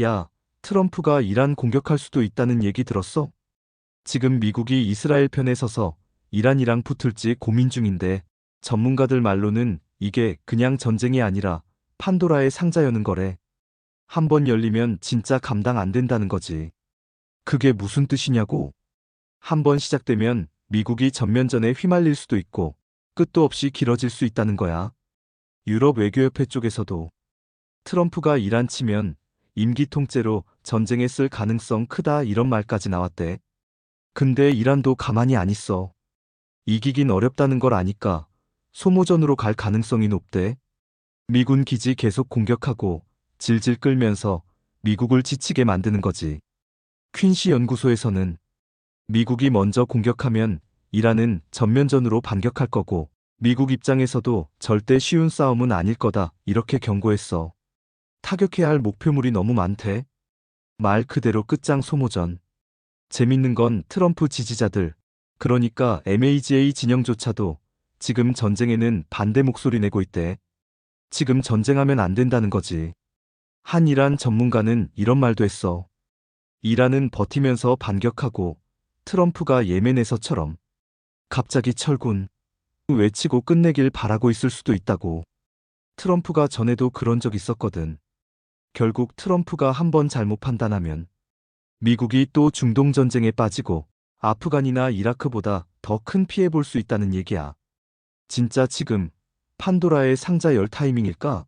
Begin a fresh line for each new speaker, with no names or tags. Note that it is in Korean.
야, 트럼프가 이란 공격할 수도 있다는 얘기 들었어? 지금 미국이 이스라엘 편에 서서 이란이랑 붙을지 고민 중인데 전문가들 말로는 이게 그냥 전쟁이 아니라 판도라의 상자 여는 거래. 한 번 열리면 진짜 감당 안 된다는 거지. 그게 무슨 뜻이냐고. 한 번 시작되면 미국이 전면전에 휘말릴 수도 있고 끝도 없이 길어질 수 있다는 거야. 유럽 외교협회 쪽에서도 트럼프가 이란 치면 임기 통째로 전쟁에 쓸 가능성 크다 이런 말까지 나왔대. 근데 이란도 가만히 안 있어. 이기긴 어렵다는 걸 아니까 소모전으로 갈 가능성이 높대. 미군 기지 계속 공격하고 질질 끌면서 미국을 지치게 만드는 거지. 퀸시 연구소에서는 미국이 먼저 공격하면 이란은 전면전으로 반격할 거고 미국 입장에서도 절대 쉬운 싸움은 아닐 거다 이렇게 경고했어. 타격해야 할 목표물이 너무 많대. 말 그대로 끝장 소모전. 재밌는 건 트럼프 지지자들, 그러니까 MAGA 진영조차도 지금 전쟁에는 반대 목소리 내고 있대. 지금 전쟁하면 안 된다는 거지. 한 이란 전문가는 이런 말도 했어. 이란은 버티면서 반격하고 트럼프가 예멘에서처럼 갑자기 철군 외치고 끝내길 바라고 있을 수도 있다고. 트럼프가 전에도 그런 적 있었거든. 결국 트럼프가 한번 잘못 판단하면 미국이 또 중동 전쟁에 빠지고 아프간이나 이라크보다 더 큰 피해 볼 수 있다는 얘기야. 진짜 지금 판도라의 상자 열 타이밍일까?